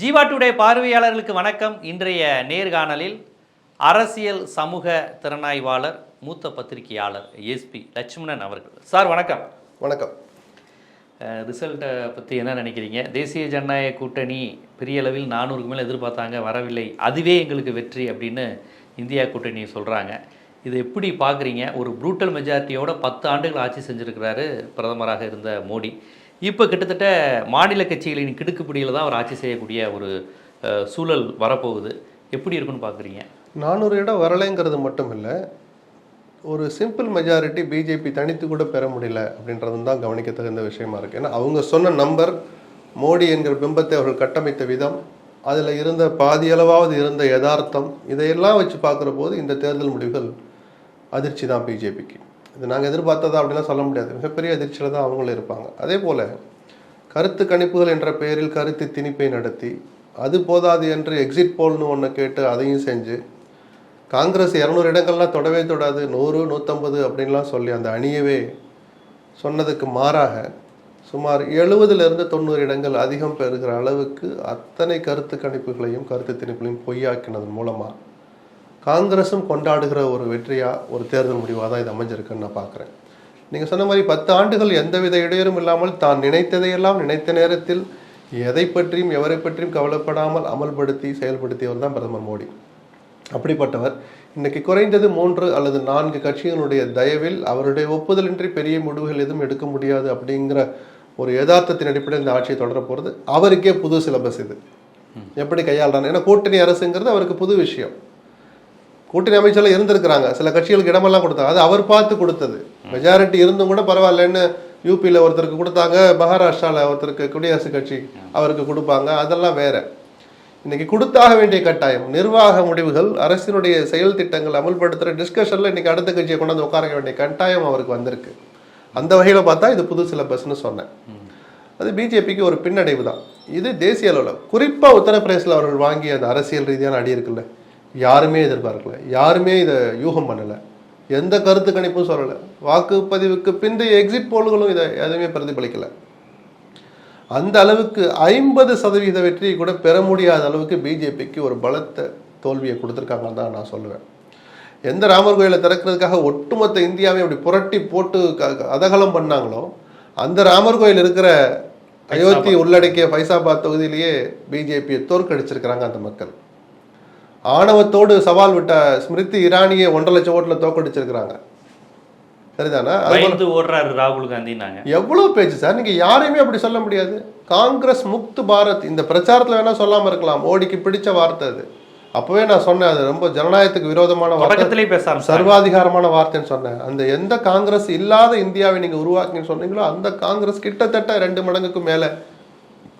Jeeva today பார்வையாளர்களுக்கு வணக்கம். இன்றைய நேர்காணலில் அரசியல் சமூக திறனாய்வாளர் மூத்த பத்திரிகையாளர் எஸ்பி லட்சுமணன் அவர்கள். சார் வணக்கம். வணக்கம். ரிசல்ட்டை பற்றி என்ன நினைக்கிறீங்க? தேசிய ஜனநாயக கூட்டணி பெரிய அளவில் நானூறுக்கு மேலே எதிர்பார்த்தாங்க வரவில்லை. அதுவே எங்களுக்கு வெற்றி அப்படின்னு இந்தியா கூட்டணி சொல்கிறாங்க இது எப்படி பார்க்குறீங்க? ஒரு ப்ரூட்டல் மெஜாரிட்டியோட பத்து ஆண்டுகள் ஆட்சி செஞ்சுருக்கிறாரு பிரதமராக இருந்த மோடி. இப்போ கிட்டத்தட்ட மாநில கட்சிகளின் கிடுக்குப்பிடியில் தான் அவர் ஆட்சி செய்யக்கூடிய ஒரு சூழல் வரப்போகுது. எப்படி இருக்குன்னு பார்க்குறீங்க நானூறு இடம் வரலைங்கிறது மட்டும் இல்லை ஒரு சிம்பிள் மெஜாரிட்டி பிஜேபி தனித்து கூட பெற முடியல அப்படின்றது தான் கவனிக்க தகுந்த விஷயமா இருக்குது ஏன்னா அவங்க சொன்ன நம்பர் மோடி என்கிற பிம்பத்தை அவர்கள் கட்டமைத்த விதம் அதில் இருந்த பாதியளவாவது இருந்த யதார்த்தம் இதையெல்லாம் வச்சு பார்க்குற போது இந்த தேர்தல் முடிவுகள் அதிர்ச்சி தான் பிஜேபிக்கு இது நாங்கள் எதிர்பார்த்ததா அப்படிலாம் சொல்ல முடியாது. மிகப்பெரிய அதிர்ச்சியில் தான் அவங்களும் இருப்பாங்க. அதே போல் கருத்து கணிப்புகள் என்ற பெயரில் கருத்து திணிப்பை நடத்தி அது போதாது என்று எக்ஸிட் போல்னு ஒன்று கேட்டு அதையும் செஞ்சு காங்கிரஸ் இரநூறு இடங்கள்லாம் தொடவே தொடாது நூறு நூற்றம்பது அப்படின்லாம் சொல்லி அந்த அணியவே சொன்னதுக்கு மாறாக சுமார் எழுபதுலேருந்து தொண்ணூறு இடங்கள் அதிகம் பெறுகிற அளவுக்கு அத்தனை கருத்து கணிப்புகளையும் கருத்து திணிப்புகளையும் பொய்யாக்கினதன் மூலமாக காங்கிரஸும் கொண்டாடுகிற ஒரு வெற்றியாக ஒரு தேர்தல் முடிவாக தான் இது அமைஞ்சிருக்குன்னு நான் பார்க்குறேன். நீங்கள் சொன்ன மாதிரி பத்து ஆண்டுகள் எந்தவித இடையூறும் இல்லாமல் தான் நினைத்ததையெல்லாம் நினைத்த நேரத்தில் எதை பற்றியும் எவரை பற்றியும் கவலைப்படாமல் அமல்படுத்தி செயல்படுத்தியவர் தான் பிரதமர் மோடி. அப்படிப்பட்டவர். இன்னைக்கு குறைந்தது மூன்று அல்லது நான்கு கட்சிகளுடைய தயவில் அவருடைய ஒப்புதலின்றி பெரிய முடிவுகள் எதுவும் எடுக்க முடியாது அப்படிங்கிற ஒரு யதார்த்தத்தின் அடிப்படையில் இந்த ஆட்சியை தொடர போகிறது அவருக்கே புது சிலபஸ் இது. எப்படி கையாளுறாங்க ஏன்னா கூட்டணி அரசுங்கிறது அவருக்கு புது விஷயம். கூட்டணி அமைச்சர்ல இருந்திருக்கிறாங்க. சில கட்சிகளுக்கு இடமெல்லாம் கொடுத்தாங்க அது அவர் பார்த்து கொடுத்தது. மெஜாரிட்டி இருந்தும் கூட பரவாயில்லன்னு யூபியில் ஒருத்தருக்கு கொடுத்தாங்க மகாராஷ்டிராவில் ஒருத்தருக்கு குடியரசுக் கட்சி அவருக்கு கொடுப்பாங்க. அதெல்லாம் வேற. இன்னைக்கு கொடுத்தாக வேண்டிய கட்டாயம். நிர்வாக முடிவுகள் அரசினுடைய செயல் திட்டங்கள் அமல்படுத்துகிற டிஸ்கஷனில் இன்னைக்கு அடுத்த கட்சியை கொண்டாந்து உட்கார வேண்டிய கட்டாயம் அவருக்கு வந்திருக்கு. அந்த வகையில் பார்த்தா இது புது சிலபஸ்னு சொன்னேன். அது பிஜேபிக்கு ஒரு பின்னடைவு தான். இது தேசிய அளவில். குறிப்பாக உத்தரப்பிரதேசில் அவர்கள் வாங்கிய அந்த அரசியல் ரீதியான அடி இருக்குல்ல. யாருமே எதிர்பார்க்கல. யாருமே இதை யூகம் பண்ணலை. எந்த கருத்து கணிப்பும் சொல்லலை. வாக்குப்பதிவுக்கு பிந்தைய எக்ஸிட் போல்களும் இதை எதுவுமே பிரதிபலிக்கலை. அந்த அளவுக்கு ஐம்பது சதவீத வெற்றியை கூட பெற முடியாத அளவுக்கு பிஜேபிக்கு ஒரு பலத்த தோல்வியை கொடுத்துருக்காங்கன்னு தான் நான் சொல்லுவேன். எந்த ராமர் கோயிலை திறக்கிறதுக்காக ஒட்டுமொத்த இந்தியாவை அப்படி புரட்டி போட்டு அதகலம் பண்ணாங்களோ அந்த ராமர் கோயில் இருக்கிற அயோத்தி உள்ளடக்கிய ஃபைசாபாத் தொகுதியிலேயே பிஜேபியை தோற்கடிச்சிருக்கிறாங்க அந்த மக்கள். ஆணவத்தோடு சவால் விட்ட ஸ்மிருதி இரானியை ஒன்றரை லட்சம் ஓட்டில் சரிதானா? அது ஓடுறாரு ராகுல் எவ்வளவு பேச்சு சார்? நீங்க யாரையுமே அப்படி சொல்ல முடியாது. காங்கிரஸ் முக்த் பாரத் இந்த பிரச்சாரத்துல வேணா சொல்லாம இருக்கலாம். மோடிக்கு பிடிச்ச வார்த்தை அது. அப்பவே நான் சொன்னேன் அது ரொம்ப ஜனநாயகத்துக்கு விரோதமான வார்த்தை. பேச சர்வாதிகாரமான வார்த்தைன்னு சொன்னேன். அந்த எந்த காங்கிரஸ் இல்லாத இந்தியாவை நீங்க உருவாக்குன்னு சொன்னீங்களோ அந்த காங்கிரஸ் கிட்டத்தட்ட ரெண்டு மடங்குக்கு மேல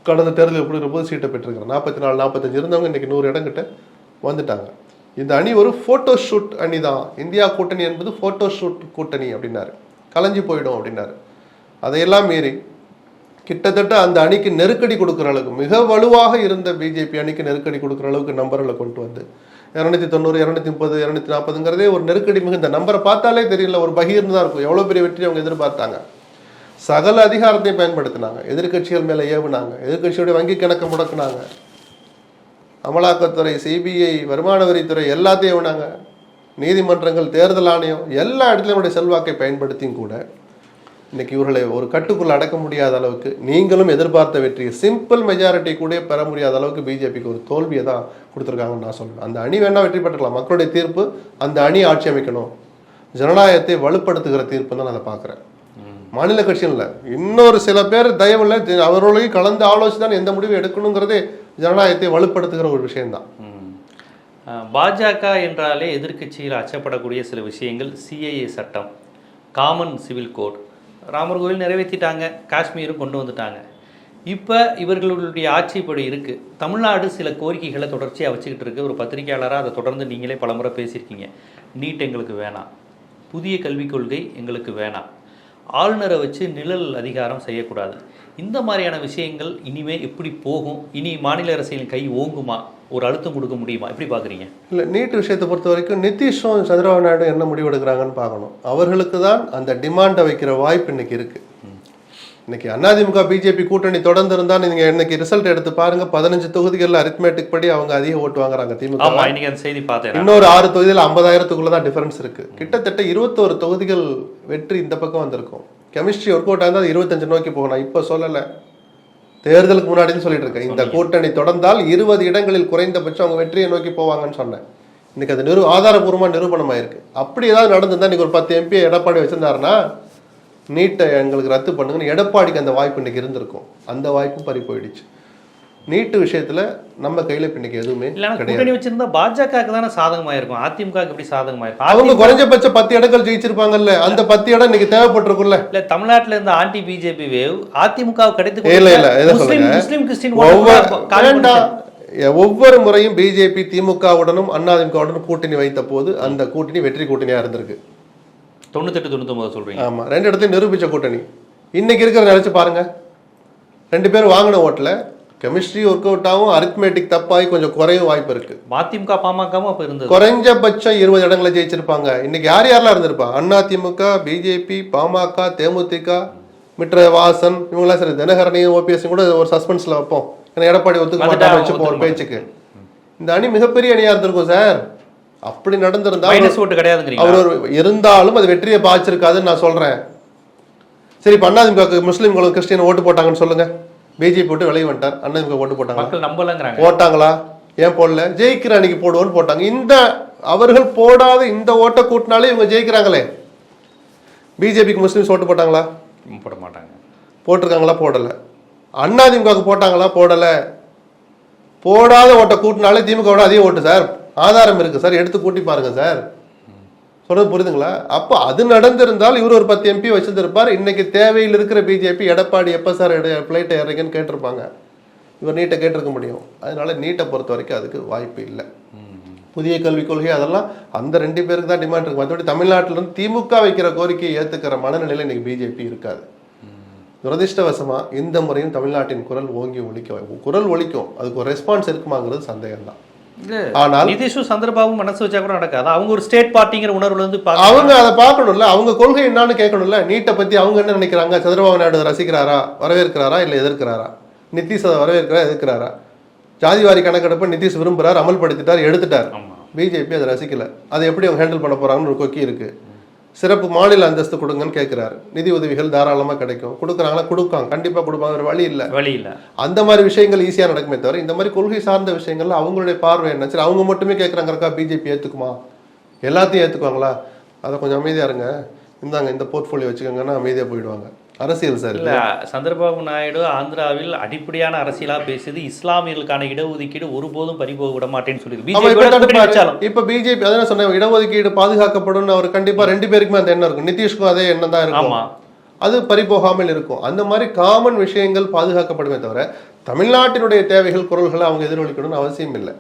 கடந்த தேர்தலில் கொடுக்குற போது சீட்டை பெற்றிருக்கிறேன் நாற்பத்தி நாலு நாற்பத்தஞ்சு இருந்தவங்க இன்னைக்கு நூறு இடம் கிட்ட வந்துட்டாங்க. இந்த அணி ஒரு ஃபோட்டோ ஷூட் அணி தான். இந்தியா கூட்டணி என்பது ஃபோட்டோ ஷூட் கூட்டணி அப்படின்னாரு. கலைஞ்சு போயிடும் அப்படின்னாரு. அதையெல்லாம் மீறி கிட்டத்தட்ட அந்த அணிக்கு நெருக்கடி கொடுக்குற அளவுக்கு மிக வலுவாக இருந்த பிஜேபி அணிக்கு நெருக்கடி கொடுக்குற அளவுக்கு நம்பர்களை கொண்டு வந்து இரநூத்தி தொண்ணூறு இரநூத்தி முப்பது இரநூத்தி நாற்பதுங்கிறதே ஒரு நெருக்கடி மிகுந்த நம்பரை பார்த்தாலே தெரியல ஒரு பகீர்னு தான் இருக்கும். எவ்வளோ பெரிய வெற்றி அவங்க எதிர்பார்த்தாங்க. சகல அதிகாரத்தையும் பயன்படுத்தினாங்க. எதிர்க்கட்சிகள் மேலே ஏவுனாங்க. எதிர்க்கட்சியுடைய வங்கி கணக்கை முடக்குனாங்க. அமலாக்கத்துறை சிபிஐ வருமான வரித்துறை எல்லாத்தையும் ஏவுனாங்க நீதிமன்றங்கள் தேர்தல் ஆணையம் எல்லா இடத்துலையும் உடைய செல்வாக்கை பயன்படுத்தியும் கூட இன்னைக்கு இவர்களை ஒரு கட்டுக்குள் அடக்க முடியாத அளவுக்கு நீங்களும் எதிர்பார்த்த வெற்றி சிம்பிள் மெஜாரிட்டி கூட பெற முடியாத அளவுக்கு பிஜேபிக்கு ஒரு தோல்வியை தான் கொடுத்துருக்காங்கன்னு நான் சொல்லுவேன் அந்த அணி வேணா வெற்றி பெற்றுக்கலாம். மக்களுடைய தீர்ப்பு அந்த அணி ஆட்சி அமைக்கணும். ஜனநாயகத்தை வலுப்படுத்துகிற தீர்ப்பு தான் நான் அதை பார்க்குறேன். மாநில கட்சிகள் இல்லை. இன்னொரு சில பேர் தயவுல ஜ- அவர்களையும் கலந்து ஆலோசித்து தான் எந்த முடிவு எடுக்கணுங்கிறதே ஜனநாயகத்தை வலுப்படுத்துகிற ஒரு விஷயம்தான். பாஜக என்றாலே எதிர்க்கட்சியில் அச்சப்படக்கூடிய சில விஷயங்கள் சிஏஏ சட்டம் காமன் சிவில் கோட் ராமர் கோவில் நிறைவேற்றிட்டாங்க காஷ்மீரும் கொண்டு வந்துட்டாங்க. இப்போ இவர்களுடைய ஆட்சி இப்படி இருக்குது தமிழ்நாடு சில கோரிக்கைகளை தொடர்ச்சியாக வச்சுக்கிட்டு இருக்கு. ஒரு பத்திரிகையாளராக அதை தொடர்ந்து நீங்களே பலமுறை பேசியிருக்கீங்க. நீட் எங்களுக்கு வேணாம். புதிய கல்விக் கொள்கை எங்களுக்கு வேணாம். ஆளுநரை வச்சு நிழல் அதிகாரம் செய்யக்கூடாது. இந்த மாதிரியான விஷயங்கள் இனிமே எப்படி போகும்? இனி மாநில அரசியலின் கை ஓங்குமா? ஒரு அழுத்தம் கொடுக்க முடியுமா? எப்படி பார்க்குறீங்க? இல்லை நீட் விஷயத்தை பொறுத்த வரைக்கும் நிதிஷும் சந்திரபாபு நாயுடு என்ன முடிவெடுக்கிறாங்கன்னு பார்க்கணும். அவர்களுக்கு தான் அந்த டிமாண்டை வைக்கிற வாய்ப்பு இன்றைக்கி இருக்குது இன்னைக்கு அதிமுக பிஜேபி கூட்டணி தொடர்ந்து இருந்தா நீங்க இன்னைக்கு ரிசல்ட் எடுத்து பாருங்க. பதினஞ்சு தொகுதிகள்ல அரித்மேட்டிக் படி அவங்க அதிக ஓட்டு வாங்குறாங்க திமுக. செய்தி பார்த்தேன். இன்னொரு ஆறு தொகுதியில் ஐம்பதாயிரத்துக்குள்ள தான் டிஃபரன்ஸ் இருக்கு. கிட்டத்தட்ட இருபத்தோரு தொகுதிகள் வெற்றி இந்த பக்கம் வந்திருக்கும். கெமிஸ்ட்ரி ஒர்க் அவுட் ஆகுது இருபத்தஞ்சு நோக்கி போகணும் இப்போ சொல்லலை. தேர்தலுக்கு முன்னாடின்னு சொல்லிட்டு இருக்கேன். இந்த கூட்டணி தொடர்ந்தால் இருபது இடங்களில் குறைந்தபட்சம் அவங்க வெற்றியை நோக்கி போவாங்கன்னு சொன்னேன். இன்னைக்கு அது நிரு ஆதாரபூர்வமாக நிரூபணமாயிருக்கு. அப்படி ஏதாவது நடந்திருந்தா இன்னைக்கு ஒரு பத்து எம்பி எடப்பாடி வச்சிருந்தாருன்னா நீட்டை எங்களுக்கு ரத்து பண்ணுங்கன்னு எடப்பாடிக்கு அந்த வாய்ப்பு இன்னைக்கு இருந்திருக்கும். அந்த வாய்ப்பும் பறி போயிடுச்சு. நீட்டு விஷயத்துல நம்ம கையில இன்னைக்கு எதுவுமே கூட்டணி வச்சிருந்தா பாஜகவுக்கு தானே சாதகமா இருக்கும் அதிமுக எப்படி சாதகமா இருக்கும் அவங்க குறைஞ்சபட்ச பத்து இடங்கள் ஜெயிச்சிருப்பாங்கல்ல அந்த பத்து இடம் இன்னைக்கு தேவைப்பட்டிருக்குல்ல இல்ல தமிழ்நாட்டுல இருந்த ஆன்டி பிஜேபி வேவ் அதிமுக கிடைத்து இல்ல, இல்ல, முஸ்லிம் கிறிஸ்டின் ஒவ்வொரு முறையும் பிஜேபி திமுகவுடனும் அதிமுகவுடனும் கூட்டணி வைத்த போது அந்த கூட்டணி வெற்றி கூட்டணியா இருந்திருக்கு. தொண்ணூத்தெட்டு தொண்ணூத்தொன்பது சொல்றீங்க. ஆமா ரெண்டு இடத்தையும் நிரூபிச்ச கூட்டணி. இன்னைக்கு இருக்கிற நினைச்சு பாருங்க. ரெண்டு பேரும் வாங்கின ஓட்டுல கெமிஸ்ட்ரி ஒர்க் அவுட் ஆகும் அரித்மேட்டிக் தப்பாகி கொஞ்சம் குறையும் வாய்ப்பு இருக்கு. மதிமுக பாமகவும் அப்ப இருந்தது. குறைஞ்சபட்சம் இருபது இடங்களை ஜெயிச்சிருப்பாங்க. இன்னைக்கு யார் யாரெல்லாம் இருந்திருப்பா? அதிமுக பிஜேபி பாமக தேமுதிக மிட்ர வாசன் இவங்கெல்லாம் சரி தினகரனையும் ஓபிஎஸ் கூட ஒரு சஸ்பென்ஸ்ல வைப்போம். ஏன்னா எடப்பாடி ஒத்துக்க மாட்டான்னு வச்சுப்போம் ஒரு பேச்சுக்கு. இந்த அணி மிகப்பெரிய அணியா இருந்திருக்கும் சார். அப்படி நடந்திருந்தா மைனஸ் ஓட்டு கிடையாதுங்கிறீங்க அவர் இருந்தாலும் அது வெற்றியை பாய்ச்சிருக்காதுன்னு நான் சொல்றேன். சரி இப்போ அதிமுக முஸ்லீம்களும் கிறிஸ்டியன் ஓட்டு போட்டாங்கன்னு சொல்லுங்க. பிஜேபி போட்டு விலகி வந்துட்டார். அதிமுக ஓட்டு போட்டாங்க மக்கள் நம்பலங்கிறாங்க. போட்டாங்களா? ஏன் போடல? ஜெயிக்கிற அன்னைக்கு போடுவோன்னு போட்டாங்க. இந்த அவர்கள் போடாத இந்த ஓட்டை கூட்டினாலே இவங்க ஜெயிக்கிறாங்களே. பிஜேபிக்கு முஸ்லிம்ஸ் ஓட்டு போட்டாங்களா? போட மாட்டாங்க. போட்டிருக்காங்களா? போடல. அதிமுகவுக்கு போட்டாங்களா? போடல. போடாத ஓட்டை கூட்டினாலே திமுகவோட அதிக ஓட்டு சார். ஆதாரம் இருக்கு சார் எடுத்து கூட்டி பாருங்க சார். சொல்றது புரியுதுங்களா? அப்போ அது நடந்திருந்தால் இவர் ஒரு பத்து எம்பி வச்சிருந்திருப்பார். இன்னைக்கு தேவையில் இருக்கிற பிஜேபி எடப்பாடி எப்போ சார் எடு பிளைட்டை இறங்குன்னு கேட்டிருப்பாங்க. இவர் நீட்டை கேட்டிருக்க முடியும். அதனால நீட்டை பொறுத்த வரைக்கும் அதுக்கு வாய்ப்பு இல்லை. புதிய கல்விக் கொள்கை அதெல்லாம் அந்த ரெண்டு பேருக்கு தான் டிமாண்ட் இருக்கு. மற்றபடி தமிழ்நாட்டிலிருந்து திமுக வைக்கிற கோரிக்கையை ஏத்துக்கிற மனநிலையில் இன்னைக்கு பிஜேபி இருக்காது. துரதிர்ஷ்டவசமா இந்த முறையும் தமிழ்நாட்டின் குரல் ஓங்கி ஒழிக்க குரல் ஒழிக்கும் அதுக்கு ஒரு ரெஸ்பான்ஸ் இருக்குமாங்கிறது சந்தேகம் தான் ஆனால் நிதிஷும் சந்திரபாபு மனசு வச்சா கூட நடக்காது. அவங்க ஒரு ஸ்டேட் பார்ட்டிங்கிற உணர்வுல இருந்து அவங்க அதை பார்க்கணும்ல. அவங்க கொள்கை என்னன்னு கேட்கணும்ல. நீட்டை பத்தி அவங்க என்ன நினைக்கிறாங்க? சந்திரபாபு நாயுடு ரசிக்கிறாரா? வரவேற்கிறாரா? இல்லை எதிர்க்கிறாரா? நிதிஷ் அதை வரவேற்கிறா? எதிர்க்கிறாரா? ஜாதிவாரி கணக்கெடுப்பை நிதிஷ் விரும்புறார் அமல்படுத்திட்டார் எடுத்துட்டார். பிஜேபி அதை ரசிக்கல. அதை எப்படி அவங்க ஹேண்டில் பண்ண போறாங்கன்னு ஒரு கொக்கி இருக்கு. சிறப்பு மாநில அந்தஸ்து கொடுங்கன்னு கேட்கிறாரு நிதி உதவிகள் தாராளமா கிடைக்கும். கொடுக்குறாங்களா கொடுப்பாங்க. கண்டிப்பா கொடுப்பாங்க. வேற வழி இல்லை. வழி இல்ல. அந்த மாதிரி விஷயங்கள் ஈஸியா நடக்குமே தவிர இந்த மாதிரி கொள்கை சார்ந்த விஷயங்கள்ல அவங்களுடைய பார்வை என்ன? சரி அவங்க மட்டுமே கேட்குறாங்கக்கா பிஜேபி ஏத்துக்குமா? எல்லாத்தையும் ஏத்துக்குவாங்களா? அதை கொஞ்சம் அமைதியா இருங்க. இந்தாங்க இந்த போர்ட்ஃபோலியோ வச்சுக்கோங்கன்னா அமைதியா போயிடுவாங்க. அரசியல் சார் இல்ல சந்திரபாபு நாயுடு ஆந்திராவில் அடிப்படையான அரசியலா பேசியது இஸ்லாமியர்களுக்கான இடஒதுக்கீடு ஒருபோதும் பறிபோக விட மாட்டேன்னு சொல்லி இப்ப பிஜேபி அதான் சொன்னேன் இடஒதுக்கீடு பாதுகாக்கப்படும் அவர் கண்டிப்பா ரெண்டு பேருக்குமே அந்த எண்ணம் இருக்கும். நிதிஷ்க்கும் அதே எண்ணம் தான் இருக்கும். அது பறிபோகாமல் இருக்கும். அந்த மாதிரி காமன் விஷயங்கள் பாதுகாக்கப்படுமே தவிர தமிழ்நாட்டினுடைய தேவைகள் குரல்களை அவங்க எதிரொலிக்கணும்னு அவசியம் இல்லை.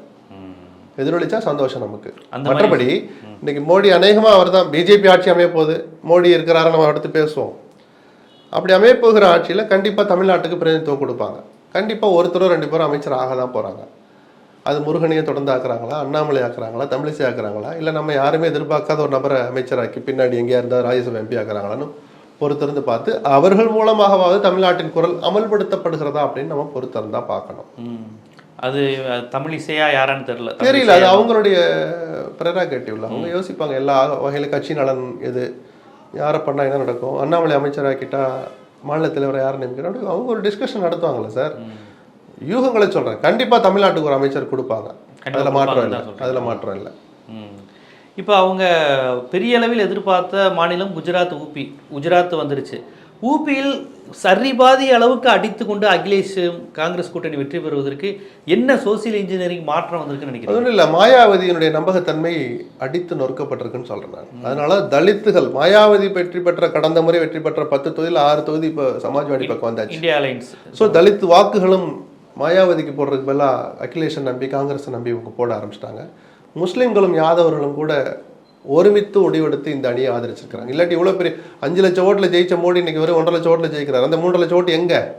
எதிரொலிச்சா சந்தோஷம் நமக்கு. மற்றபடி இன்னைக்கு மோடி அநேகமா அவர் தான் பிஜேபி ஆட்சி அமைய போகுது மோடி இருக்கிறாரு நம்ம அடுத்து பேசுவோம். அப்படி அமைய போகிற ஆட்சியில கண்டிப்பா தமிழ்நாட்டுக்கு பிரதிநிதித்துவம் கொடுப்பாங்க. கண்டிப்பா ஒருத்தரோ ரெண்டு பேரும் அமைச்சர் ஆக தான் போறாங்க. அது முருகனையை தொடர்ந்து ஆக்குறாங்களா அண்ணாமலை ஆக்குறாங்களா தமிழிசை ஆக்குறாங்களா இல்லை நம்ம யாருமே எதிர்பார்க்காத ஒரு நபரை அமைச்சராக்கி பின்னாடி எங்கேயா இருந்தால் ராஜ்யசபா எம்பி ஆக்குறாங்களான்னு பொறுத்திருந்து பார்த்து அவர்கள் மூலமாகவாவது தமிழ்நாட்டின் குரல் அமல்படுத்தப்படுகிறதா அப்படின்னு நம்ம பொறுத்திருந்தா பார்க்கணும். அது அஹ், தமிழிசையா யாரான்னு தெரியல. தெரியல அது அவங்களுடைய ப்ரெராகேட்டிவ்ல. அவங்க யோசிப்பாங்க எல்லா வகையில கட்சி நலன் எது யாரை பண்ணா என்ன நடக்கும் அண்ணாமலை அமைச்சராக்கிட்டா மாநில தலைவரை யாரை நியமிக்கணும் அவங்க ஒரு டிஸ்கஷன் நடத்துவாங்கல்ல சார். யூகங்களை சொல்றேன் கண்டிப்பா தமிழ்நாட்டுக்கு ஒரு அமைச்சர் கொடுப்பாங்க. அதுல மாற்றம் இல்லை. அதுல மாற்றம் இல்லை. இப்போ அவங்க பெரிய அளவில் எதிர்பார்த்த மாநிலம் குஜராத் ஊபி. குஜராத் வந்துருச்சு. ஊபியில் சரிபாதி அளவுக்கு அடித்து கொண்டு அகிலேஷ் காங்கிரஸ் கூட்டணி வெற்றி பெறுவதற்கு என்ன சோசியல் இன்ஜினியரிங் மாற்றம் வந்திருக்குன்னு நினைக்கிறேன் ஒன்றும் இல்லை. மாயாவதியினுடைய நம்பகத்தன்மை அடித்து நொறுக்கப்பட்டிருக்குன்னு சொல்றேன் நான் அதனால தலித்துகள் மாயாவதி வெற்றி பெற்ற கடந்த முறை வெற்றி பெற்ற பத்து தொகுதியில் ஆறு தொகுதி இப்போ சமாஜ்வாடி பக்கம் வந்தாச்சு. இந்தியா அலைன்ஸ் ஸோ தலித் வாக்குகளும் மாயாவதிக்கு போடுறதுக்கு பதிலாக அகிலேஷை நம்பி காங்கிரஸை நம்பி இவங்க போட ஆரம்பிச்சிட்டாங்க. முஸ்லீம்களும் யாதவர்களும் கூட ஒருமித்து முடிவெடுத்து இந்த அணியை ஆதரிச்சிருக்கிறாங்க. இல்லாட்டி இவ்வளோ பெரிய அஞ்சு லட்சம் ஓட்டில் ஜெயிச்ச மோடி இன்னைக்கு வெறும் ஒன்றரை லட்சம் ஓட்டில் ஜெயிக்கிறார். அந்த மூன்றரை லட்சம் ஓட்டு எங்க?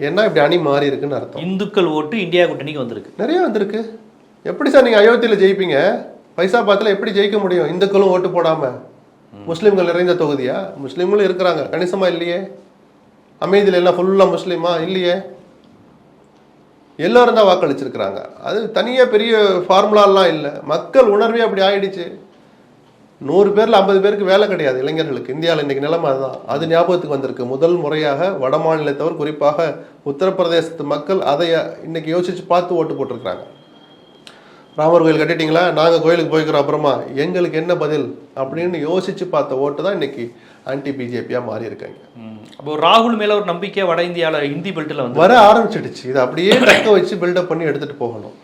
ஏன்னா இப்படி அணி மாறி இருக்குன்னு அர்த்தம். இந்துக்கள் ஓட்டு இந்தியா கூட்டணிக்கு வந்திருக்கு. நிறைய வந்திருக்கு. எப்படி சார் நீங்கள் அயோத்தியில் ஜெயிப்பீங்க? பைசாபாத்தில் எப்படி ஜெயிக்க முடியும்? இந்துக்களும் ஓட்டு போடாம. முஸ்லீம்கள் நிறைந்த தொகுதியா? முஸ்லீம்களும் இருக்கிறாங்க. கணிசமா இல்லையே. அமைதியில் எல்லாம் ஃபுல்லாக முஸ்லீமா? இல்லையே. எல்லாரும் தான் வாக்களிச்சிருக்கிறாங்க. அது தனியாக பெரிய ஃபார்முலாலாம் இல்லை. மக்கள் உணர்வே அப்படி ஆயிடுச்சு. நூறு பேர்ல ஐம்பது பேருக்கு வேலை கிடையாது இளைஞர்களுக்கு. இந்தியாவில் இன்னைக்கு நிலைமை அதுதான். அது ஞாபகத்துக்கு வந்திருக்கு. முதல் முறையாக வட மாநிலத்தவர் குறிப்பாக உத்தரப்பிரதேசத்து மக்கள் அதை இன்னைக்கு யோசிச்சு பார்த்து ஓட்டு போட்டிருக்கிறாங்க. ராமர் கோயில் கட்டிட்டீங்களா? நாங்கள் கோயிலுக்கு போய்க்கிறோம் அப்புறமா. எங்களுக்கு என்ன பதில்? அப்படின்னு யோசிச்சு பார்த்த ஓட்டு தான் இன்னைக்கு ஆன்டி பிஜேபியாக மாறி இருக்காங்க. அப்போ ராகுல் மேல ஒரு நம்பிக்கை வட இந்தியால இந்தி பெல்ட்ல வந்து வர ஆரம்பிச்சிடுச்சு. இதை அப்படியே தக்க வச்சு பில்டப் பண்ணி எடுத்துட்டு போகணும்.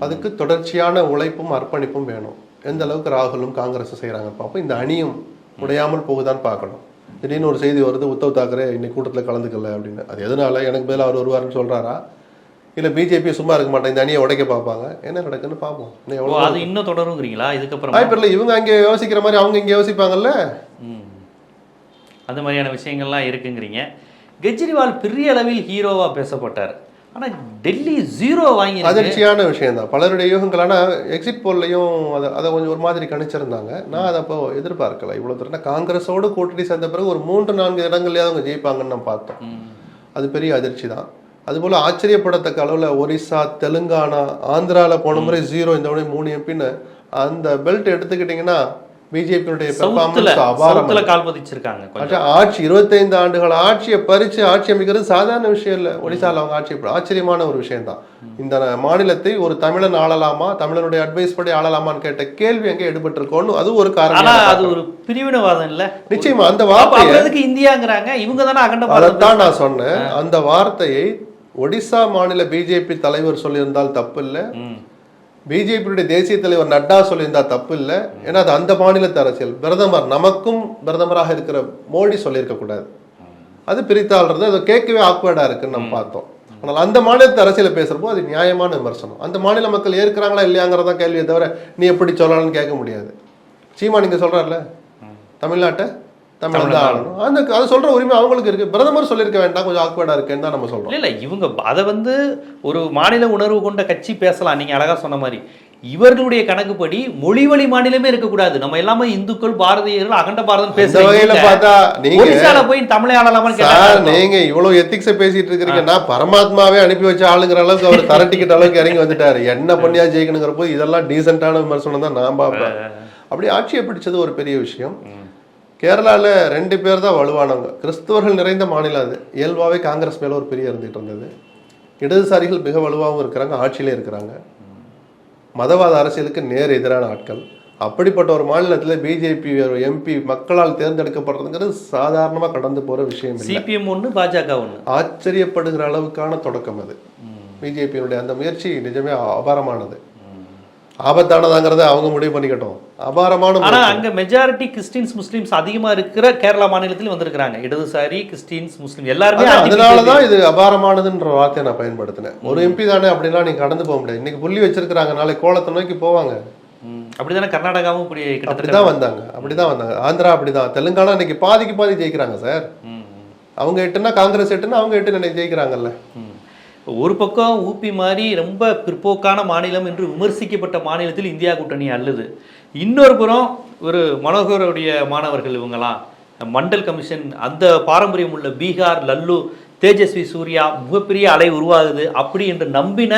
அதுக்கு தொடர்ச்சியான உழைப்பும் அர்ப்பணிப்பும் வேணும். எந்த அளவுக்கு ராகுலும் காங்கிரஸும் செய்கிறாங்க பார்ப்போம். இந்த அணியும் உடையாமல் போகுதான்னு பார்க்கணும். திடீர்னு ஒரு செய்தி வருது உத்தவ் தாக்கரே இன்னைக்கு கூட்டத்தில் கலந்துக்கல அப்படின்னு. அது எதனால? எனக்கு பதிலா அவர் வருவாருன்னு சொல்றாரா? இல்லை பிஜேபி சும்மா இருக்க மாட்டேன் இந்த அணியை உடைக்க பார்ப்பாங்க. என்ன நடக்குன்னு பார்ப்போம். எவ்வளோ அது இன்னும் தொடருங்கிறீங்களா? இதுக்கப்புறம்? வாய்ப்பு இல்லை. இவங்க அங்கே யோசிக்கிற மாதிரி அவங்க இங்கே யோசிப்பாங்கல்ல. அந்த மாதிரியான விஷயங்கள்லாம் இருக்குங்கிறீங்க. கெஜ்ரிவால் பெரிய அளவில் ஹீரோவா பேசப்பட்டார். ஆனா டெல்லி ஜீரோ வாங்கி அதிர்ச்சியான விஷயம் தான் பலருடைய யூகங்கள் ஆனால் எக்ஸிட் போல்லையும் அதை அதை கொஞ்சம் ஒரு மாதிரி கணிச்சிருந்தாங்க. நான் அதை அப்போ எதிர்பார்க்கல. இவ்வளோ தூரம். காங்கிரஸோடு கூட்டணி சேர்ந்த பிறகு ஒரு மூன்று நான்கு இடங்கள்லயாவது அவங்க ஜெயிப்பாங்கன்னு நம்ம பார்த்தோம். அது பெரிய அதிர்ச்சி தான் அதுபோல் ஆச்சரியப்படத்தக்க அளவில் ஒரிசா தெலுங்கானா ஆந்திராவில் போன முறை ஜீரோ இந்த முறை மூணு எம்பின்னு அந்த பெல்ட் எடுத்துக்கிட்டிங்கன்னா பிஜேபியுடைய சவுத்துல கால் பதிச்சிருக்காங்க ஆட்சி- இருபத்தைந்து ஆண்டுகள் ஆட்சியை பறிச்சு ஆட்சி அமைக்கிறது சாதாரண விஷயம் இல்லை. ஒடிசால அவங்க ஆட்சி ஆச்சரியமான ஒரு விஷயம் தான் இந்த மாநிலத்தை ஒரு தமிழன் ஆளலாமா தமிழனுடைய அட்வைஸ் படி ஆளலாமான்னு கேட்ட கேள்வி அங்கே எடுபட்டிருக்கோன்னு அது ஒரு காரணம். அது ஒரு பிரிவினவாதம் இல்ல. நிச்சயமா அந்த எதுக்கு இந்தியாங்கிறாங்க இவங்க தானே அகண்ட அதைத்தான் நான் சொன்னேன். அந்த வார்த்தையை ஒடிசா மாநில பிஜேபி தலைவர் சொல்லியிருந்தால் தப்பு இல்லை. பிஜேபியுடைய தேசிய தலைவர் நட்டா சொல்லியிருந்தா தப்பு இல்லை ஏன்னா அது அந்த மாநிலத்து அரசியல். பிரதமர் நமக்கும் பிரதமராக இருக்கிற மோடி சொல்லியிருக்க கூடாது. அது பிரித்தாள்றது. அது கேட்கவே ஆக்வர்டா இருக்குன்னு நம்ம பார்த்தோம். ஆனால் அந்த மாநிலத்து அரசியலை பேசுறப்போ அது நியாயமான விமர்சனம். அந்த மாநில மக்கள் ஏற்கிறாங்களா இல்லையாங்கிறதா கேள்வியை தவிர நீ எப்படி சொல்லலாம்னு கேட்க முடியாது. சீமா நீங்க சொல்றாருல தமிழ்நாட்டை? தமிழ் தான் ஆளணும் அந்த அது சொல்ற உரிமை அவங்களுக்கு இருக்கு. பிரதமர் சொல்லியிருக்க வேண்டாம் கொஞ்சம் ஆக்வர்டா இருக்குன்னு தான் நம்ம சொல்றோம். இல்ல இல்ல இவங்க அதை வந்து ஒரு மாநில உணர்வு கொண்ட கட்சி பேசலாம் நீங்க அழகா சொன்ன மாதிரி. இவர்களுடைய கணக்குப்படி மொழி வழி மாநிலமே இருக்கக்கூடாது. நம்ம எல்லாமே இந்துக்கள் பாரதியர்கள் அகண்ட பாரதம் இந்த வகையில பார்த்தா நீங்க போய் தமிழை கேட்டாங்க நீங்க இவ்வளவு எத்திக்ஸ பேசிட்டு இருக்கிறீங்க நான் பரமாத்மாவே அனுப்பி வச்ச ஆளுங்கிற அளவுக்கு அவர் தரட்டிக்கிட்ட அளவுக்கு இறங்கி வந்துட்டாரு. என்ன பண்ணியா ஜெயிக்கணுங்கிற போது இதெல்லாம் டீசென்டான விமர்சனம் தான் நான் பார்ப்பேன். அப்படி ஆட்சியை பிடிச்சது ஒரு பெரிய விஷயம். கேரளால ரெண்டு பேர் தான் வலுவானவங்க. கிறிஸ்தவர்கள் நிறைந்த மாநிலம் அது. இயல்பாவே காங்கிரஸ் மேல ஒரு பெரிய இருந்துட்டு இருந்தது. இடதுசாரிகள் மிக வலுவாகவும் இருக்கிறாங்க ஆட்சியிலே இருக்கிறாங்க. மதவாத அரசியலுக்கு நேர் எதிரான ஆட்கள். அப்படிப்பட்ட ஒரு மாநிலத்தில் பிஜேபி எம்பி மக்களால் தேர்ந்தெடுக்கப்படுறதுங்கிறது சாதாரணமாக கடந்து போற விஷயம் இல்லை. சிபிஎம் ஒண்ணு பாஜக ஒண்ணு. ஆச்சரியப்படுகிற அளவுக்கான தொடக்கம் அது. பிஜேபியினுடைய அந்த முயற்சி நிஜமே அபாரமானது. ஆபத்தானதாங்கிறத அவங்க முடிவு பண்ணிக்கட்டும். அபாரமான ஆனா முயற்சி. அங்க மெஜாரிட்டி கிறிஸ்டின்ஸ் முஸ்லிம்ஸ் அதிகமா இருக்கிற கேரளா மாநிலத்தில் வந்திருக்கிறாங்க. இடதுசாரி கிறிஸ்டின்ஸ் முஸ்லிம் எல்லாருமே அதான், anti அதனாலதான் இது அபாரமானதுன்ற வார்த்தையை நான் பயன்படுத்தினேன். ஒரு எம்பி தானே அப்படிலாம் நீங்க கடந்து போக முடியாது. இன்னைக்கு புள்ளி வச்சிருக்காங்க நாளைக்கு கோலத்தை நோக்கி போவாங்க. அப்படிதானே கர்நாடகாவும் இப்படி அப்படிதான் வந்தாங்க. அப்படிதான் வந்தாங்க. ஆந்திரா அப்படிதான். தெலுங்கானா இன்னைக்கு பாதிக்கு பாதி ஜெயிக்கிறாங்க சார். அவங்க எட்டுனா காங்கிரஸ் எட்டுனா அவங்க எட்டு இன்னைக்கு ஜெயிக்கிறாங்கல்ல. ஒரு பக்கம் ஊபி மாதிரி ரொம்ப பிற்போக்கான மாநிலம் என்று விமர்சிக்கப்பட்ட மாநிலத்தில் இந்தியா கூட்டணி அல்லது இன்னொரு புறம் ஒரு மனோகருடைய மாணவர்கள் இவங்களாம் மண்டல் கமிஷன் அந்த பாரம்பரியம் உள்ள பீகார் லல்லு தேஜஸ்வி சூர்யா மிகப்பெரிய அலை உருவாகுது. அப்படி என்று நம்பின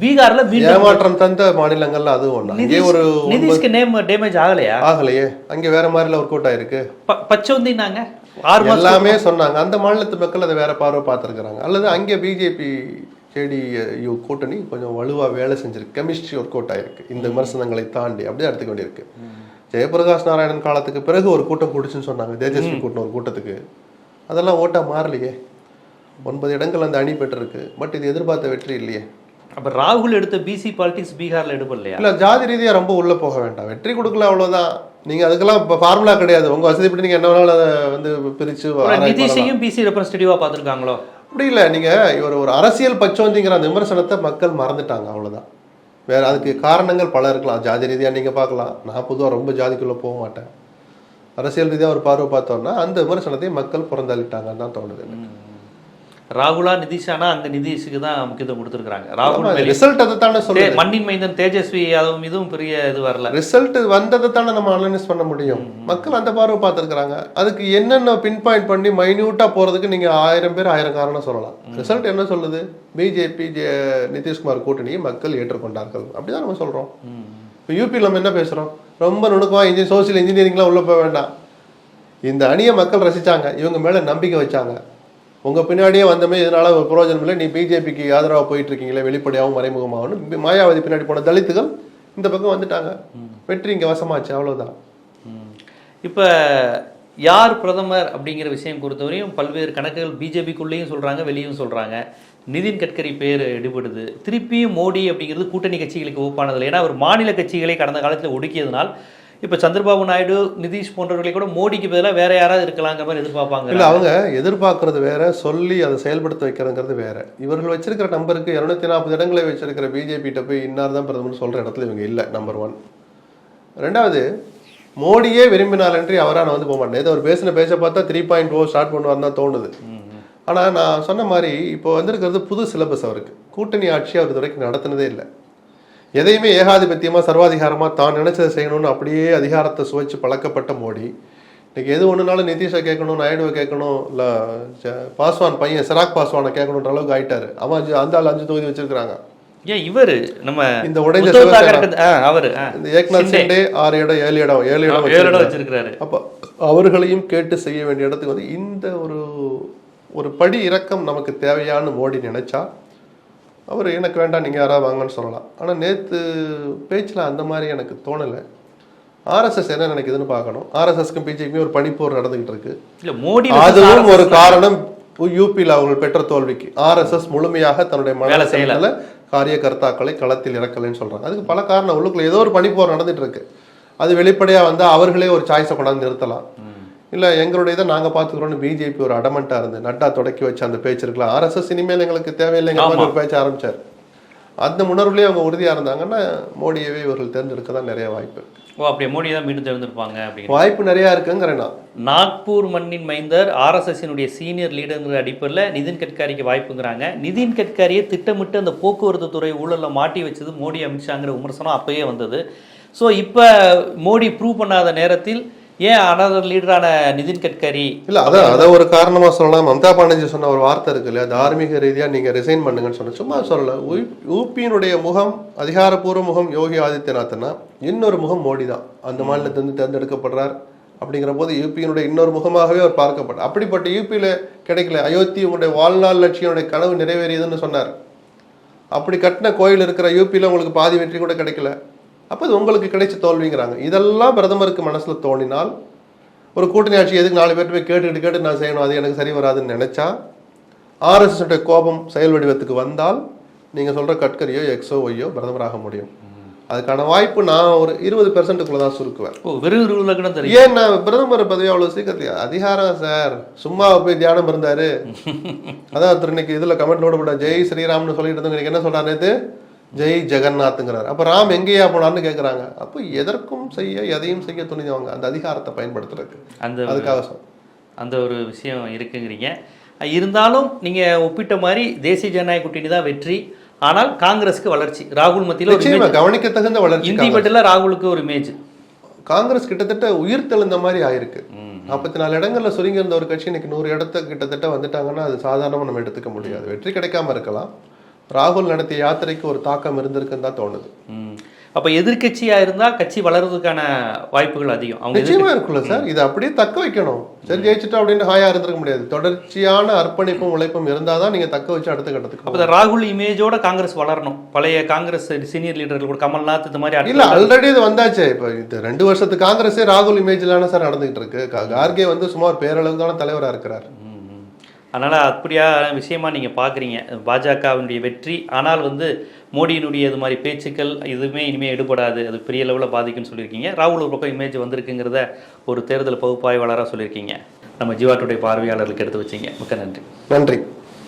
பீகார்ல ஏமாற்றம் தந்த மாநிலங்கள்ல அதுவும் ஒண்ணு. அங்கே ஒரு நிதிஷ்க்கு நேம் டேமேஜ் ஆகலையா? ஆகலையே. அங்க வேற மாதிரில ஒர்க் அவுட் ஆயிருக்கு. ப- பச்சோந்தின்னாங்க? ஆறு எல்லாமே சொன்னாங்க. அந்த மாநிலத்து மக்கள் அதை வேற பார்வை பார்த்துருக்குறாங்க. அல்லது அங்கே பிஜேபி ஜேடியு கூட்டணி கொஞ்சம் வலுவா வேலை செஞ்சிருக்கு. கெமிஸ்ட்ரி ஒர்க் அவுட் ஆயிருக்கு. இந்த விமர்சனங்களை தாண்டி அப்படியே எடுத்துக்க வேண்டியிருக்கு. ஜெயபிரகாஷ் நாராயணன் காலத்துக்கு பிறகு ஒரு கூட்டம் கூடுச்சுன்னு சொன்னாங்க. தேஜஸ்வி கூட்டம் ஒரு கூட்டத்துக்கு. அதெல்லாம் ஓட்டா மாறலையே. ஒன்பது இடங்கள் அந்த அணி பெற்றிருக்கு. பட் இது எதிர்பார்த்த வெற்றி இல்லையே. அப்ப ராகுல் எடுத்த பிசி பாலிடிக்ஸ் பீகார்ல எடுப்பலையா இல்ல ஜாதி ரீதியா ரொம்ப உள்ள போக வேண்டாம். வெற்றி கொடுக்கல அவ்வளவுதான். நீங்க அதுக்கெல்லாம் இப்போ ஃபார்முலா கிடையாது. உங்க வசதிப்படி நீங்க என்ன வேணாலும் அதை வந்து பண்ணலாம். நிதிஷையும் பிசி ரெப்ரஸன்டேட்டிவா பார்த்திருக்காங்களோ? அப்படி இல்லை நீங்க இவர் ஒரு அரசியல் பச்சோந்திங்கிற அந்த விமர்சனத்தை மக்கள் மறந்துட்டாங்க அவ்வளவுதான். வேற அதுக்கு காரணங்கள் பல இருக்கலாம். ஜாதி ரீதியா நீங்க பார்க்கலாம். நான் பொதுவா ரொம்ப ஜாதிக்குள்ள போக மாட்டேன். அரசியல் ரீதியா ஒரு பார்வை பார்த்தோம்னா அந்த விமர்சனத்தை மக்கள் புறந்தள்ளிட்டாங்கன்னு தான் தோணுது. ராகுலா நிதிஷானா அங்க நிதிஷுக்கு தான் முக்கியத்துவம் கொடுத்துருக்காங்க ராகுல் ரிசல்ட் அதை தானே சொல்லுது. மண்ணின் மைந்தன் தேஜஸ்வி யாதவும் இதுவும் பெரிய இது வரல. ரிசல்ட் வந்ததை தானே நம்ம அனலைஸ் பண்ண முடியும். மக்கள் அந்த பார்வை பார்த்துருக்காங்க அதுக்கு என்னென்ன பின் பாயிண்ட் பண்ணி மைன்யூட்டா போறதுக்கு நீங்க ஆயிரம் பேர் ஆயிரம் காரணம் சொல்லலாம். ரிசல்ட் என்ன சொல்லுது? பிஜேபி நிதிஷ்குமார் கூட்டணியை மக்கள் ஏற்றுக்கொண்டார்கள். அப்படிதான் நம்ம சொல்றோம். இப்போ யூபியில் நம்ம என்ன பேசுறோம்? ரொம்ப நுணுக்கமா இன்ஜின் சோசியல் இன்ஜினியரிங்லாம் உள்ள போக வேண்டாம். இந்த அணியை மக்கள் ரசிச்சாங்க. இவங்க மேல நம்பிக்கை வச்சாங்க. உங்க பின்னாடியே வந்தமே இதனால ஒரு பிரயோஜனம் இல்லை. நீ பிஜேபிக்கு ஆதரவாக போயிட்டு இருக்கீங்களே வெளிப்படையாகவும் மறைமுகமாகவும் மாயாவதி பின்னாடி போன தலித்துகள் இந்த பக்கம் வந்துட்டாங்க. வெற்றி இங்கே வசமாச்சு அவ்வளோதான் இப்போ யார் பிரதமர் அப்படிங்கிற விஷயம் பொறுத்தவரையும் பல்வேறு கணக்குகள் பிஜேபிக்குள்ளேயும் சொல்கிறாங்க வெளியும் சொல்கிறாங்க நிதின் கட்கரி பேர் எடுபடுது திருப்பியும் மோடி அப்படிங்கிறது கூட்டணி கட்சிகளுக்கு ஒப்பானதில்லை ஏன்னா அவர் மாநில கட்சிகளை கடந்த காலத்தில் ஒடுக்கியதுனால் இப்போ சந்திரபாபு நாயுடு நிதிஷ் போன்றவர்களை கூட மோடிக்கு பதிலாக வேற யாராவது இருக்கலாங்கிற மாதிரி எதிர்பார்ப்பாங்க. இல்லை அவங்க எதிர்பார்க்கறது வேற சொல்லி அதை செயல்படுத்த வைக்கிறதுங்கிறது வேற. இவர்கள் வச்சிருக்கிற நம்பருக்கு இரநூத்தி நாற்பது இடங்களை வச்சிருக்கிற பிஜேபி கிட்ட போய் இன்னார் தான் பிரதமர் சொல்ற இடத்துல இவங்க இல்லை நம்பர் ஒன் ரெண்டாவது மோடியே விரும்பினாலன்றி அவரா நான் வந்து போக மாட்டேன். நேத்து அவர் பேசின பேச பார்த்தா த்ரீ பாயிண்ட் ஓ ஸ்டார்ட் பண்ணுவார் தான் தோணுது. ஆனால் நான் சொன்ன மாதிரி இப்போ வந்திருக்கிறது புது சிலபஸ் அவருக்கு. கூட்டணி ஆட்சி அவர் இது வரைக்கும் நடத்தினதே இல்லை. எதையுமே ஏகாதிபத்தியமா சர்வாதிகாரமா தான் நினைச்சதை செய்யணும்னு அப்படியே அதிகாரத்தை சுவைச்சு பழக்கப்பட்ட மோடி இன்னைக்கு எது ஒண்ணுனாலும் நிதிஷை கேட்கணும் நாயுடுவை கேட்கணும் இல்ல பாஸ்வான் பையன் சிராக் பாஸ்வானை கேட்கணுன்ற அளவுக்கு ஆயிட்டாரு அவன் அஞ்சு- அந்த ஆள் அஞ்சு தொகுதி வச்சிருக்காங்க ஏன் இவர் நம்ம இந்த உடைஞ்ச அவரு. இந்த ஏக்நாத் சிண்டே. ஆறு இடம் ஏழு இடம் ஏழு இடம் ஏழு இடம். வச்சிருக்கிறாரு அப்போ அவர்களையும் கேட்டு செய்ய வேண்டிய இடத்துக்கு வந்து இந்த ஒரு ஒரு படி இறக்கம் நமக்கு தேவையான்னு மோடி நினைச்சா அவர் எனக்கு வேண்டாம் நீங்கள் யாராவது வாங்கன்னு சொல்லலாம். ஆனால் நேற்று பேச்சில் அந்த மாதிரி எனக்கு தோணலை. ஆர்எஸ்எஸ் என்ன நினைக்குதுன்னு பார்க்கணும். ஆர்எஸ்எஸ்க்கும் பிஜேபியும் ஒரு பனிப்போர் நடந்துகிட்டு இருக்கு இல்ல மோடி அதுவும் ஒரு காரணம் யூபியில் அவர்கள் பெற்ற தோல்விக்கு. ஆர்எஸ்எஸ் முழுமையாக தன்னுடைய வேலை செய்யல. மனசில காரிய கர்த்தாக்களை களத்தில் இறக்கலைன்னு சொல்றாங்க. அதுக்கு பல காரணம் உள்ளுக்குள்ள ஏதோ ஒரு பனிப்போர் நடந்துட்டு இருக்கு அது வெளிப்படையா வந்து அவர்களே ஒரு சாய்ஸை கொண்டாந்து நிறுத்தலாம். இல்ல எங்களுடைய இதை நாங்க பாத்துக்கிறோம்னு பிஜேபி ஒரு அடமெண்டா இருந்து நட்டா தொடக்கி வச்ச அந்த பேச்சு இருக்கலாம் ஆர்எஸ்எஸ் இனிமேல் எங்களுக்கு தேவையில்லைங்கிற மாதிரி ஒரு பேச்சு ஆரம்பிச்சார். அந்த உணர்வுலயே அவங்க உறுதியா இருந்தாங்கன்னா மோடியவே இவர்கள் தேர்ந்தெடுக்க தான் நிறைய வாய்ப்பு. ஓ அப்படியே? மோடி தான் மீண்டும் தேர்ந்தெடுப்பாங்க அப்படிங்கிற வாய்ப்பு நிறைய இருக்குங்கிறேன் நாக்பூர் மண்ணின் மைந்தர் ஆர்எஸ்எஸ்னுடைய சீனியர் லீடருங்கிற அடிப்படையில் நிதின் கட்காரிக்கு வாய்ப்புங்கிறாங்க. நிதின் கட்காரியை திட்டமிட்டு அந்த போக்குவரத்து துறை ஊழலில் மாட்டி வச்சது மோடி அமித்ஷாங்கிற விமர்சனம் அப்பயே வந்தது. ஸோ இப்போ மோடி ப்ரூவ் பண்ணாத நேரத்தில் ஏன் அனதர் லீடரான நிதின் கட்கரி? இல்ல அதான் அதை ஒரு காரணமா சொல்லலாம். மம்தா பானர்ஜி சொன்ன ஒரு வார்த்தை இருக்கு இல்லையா? தார்மீக ரீதியா நீங்க ரிசைன் பண்ணுங்கன்னு சொன்ன சும்மா சொல்லல. யூபியினுடைய முகம் அதிகாரப்பூர்வ முகம் யோகி ஆதித்யநாத்னா இன்னொரு முகம் மோடி தான். அந்த மாநிலத்திலிருந்து தேர்ந்தெடுக்கப்படுறார். அப்படிங்கிற போது யூபியினுடைய இன்னொரு முகமாகவே அவர் பார்க்கப்பட்டார். அப்படிப்பட்ட யூபியில கிடைக்கல. அயோத்தி உங்களுடைய வாழ்நாள் லட்சியனுடைய கனவு நிறைவேறியதுன்னு சொன்னார். அப்படி கட்டின கோயில் இருக்கிற யூபியில் உங்களுக்கு பாதி வெற்றி கூட கிடைக்கல. அப்போ இது உங்களுக்கு கிடைச்ச தோல்விங்கிறாங்க. இதெல்லாம் பிரதமருக்கு மனசுல தோணினால் ஒரு கூட்டணி ஆட்சி எதுக்கு நாலு பேர்ட்ட போய் கேட்டுக்கிட்டு கேட்டு நான் செய்யணும் அது எனக்கு சரி வராதுன்னு நினைச்சா ஆர்எஸ்எஸ் கோபம் செயல் வடிவத்துக்கு வந்தால் நீங்க சொல்ற கட்கரியோ எக்ஸோ ஒய்யோ பிரதமராக முடியும். அதுக்கான வாய்ப்பு நான் ஒரு இருபது பெர்சன்ட்டுக்குள்ள தான் சுருக்குவேன். ஓ வெறும் இருபதுல கூட தெரியும். ஏன் நான் பிரதமர் பதவி அவ்வளவு சீக்கிரத்தில்? அதிகாரம் சார். சும்மா போய் தியானம் இருந்தாரு. அதான் இன்னைக்கு இதுல கமெண்ட் போட்டா ஜெய் ஸ்ரீராம்னு சொல்லிட்டு இருந்தவங்க என்ன நேத்து? ஜெய் ஜெகநாத்ங்கிறார். அப்ப ராம் எங்கேயா போனார்னு கேக்குறாங்க. அப்போ எதற்கும் செய்ய எதையும் செய்ய துணிஞ்சவங்க அந்த அதிகாரத்தை பயன்படுத்துறதுக்கு. அந்த அதுக்காக அந்த ஒரு விஷயம் இருக்குங்கிறீங்க. இருந்தாலும் நீங்கள் ஒப்பிட்ட மாதிரி தேசிய ஜனநாயக கூட்டணி தான் வெற்றி. ஆனால் காங்கிரஸுக்கு வளர்ச்சி. ராகுல் மத்தியில் ஒரு. கவனிக்க தகுந்த வளர்ச்சி இந்தி பட்டியலில் ராகுலுக்கு ஒரு இமேஜ் காங்கிரஸ் கிட்டத்தட்ட உயிர் தெழுந்த மாதிரி ஆயிருக்கு. நாற்பத்தி நாலு இடங்கள்ல சுருங்கி இருந்த ஒரு கட்சி இன்னைக்கு நூறு இடத்த கிட்டத்தட்ட வந்துட்டாங்கன்னா அது சாதாரணமா நம்ம எடுத்துக்க முடியாது. வெற்றி கிடைக்காம இருக்கலாம். ராகுல் நடத்திய யாத்திரைக்கு ஒரு தாக்கம் இருந்திருக்குன்னு தான் தோணுது. அப்போ எதிர்க்கட்சியாக இருந்தால் கட்சி வளர்றதுக்கான வாய்ப்புகள் அதிகம். அவங்க நிச்சயமா இருக்குல்ல சார். இதை அப்படியே தக்க வைக்கணும். சரி ஜெயிச்சுட்டோம் அப்படின்னு ஹாயா இருந்திருக்க முடியாது. தொடர்ச்சியான அர்ப்பணிப்பும் உழைப்பும் இருந்தாதான் நீங்க தக்க வச்சு அடுத்த கட்டத்துக்கு அப்போ ராகுல் இமேஜோட காங்கிரஸ் வளரணும். பழைய காங்கிரஸ் சீனியர் லீடர்கள் கூட கமல்நாத் இந்த மாதிரி இல்ல ஆல்ரெடி இது வந்தாச்சே. இப்ப இந்த ரெண்டு வருஷத்து காங்கிரஸே ராகுல் இமேஜ்லான சார் நடந்துகிட்டு இருக்கு. கார்கே வந்து சுமார் பேரளவுக்கான தலைவரா இருக்கிறார். ம், ம். அதனால் அப்படியான விஷயமா நீங்கள் பார்க்குறீங்க பாஜகவினுடைய வெற்றி ஆனால் வந்து மோடியினுடைய இது மாதிரி பேச்சுக்கள் எதுவுமே இனிமேல் எடுபடாது. அது பெரிய லெவலில் பாதிக்கும்னு சொல்லியிருக்கீங்க. ராகுல் ஒரு பக்கம் இமேஜ் வந்திருக்குங்கிறத ஒரு தேர்தல் பகுப்பாய்வாளராக சொல்லியிருக்கீங்க. நம்ம ஜீவா பார்வையாளர்களுக்கு எடுத்து வச்சீங்க. மிக்க நன்றி. நன்றி.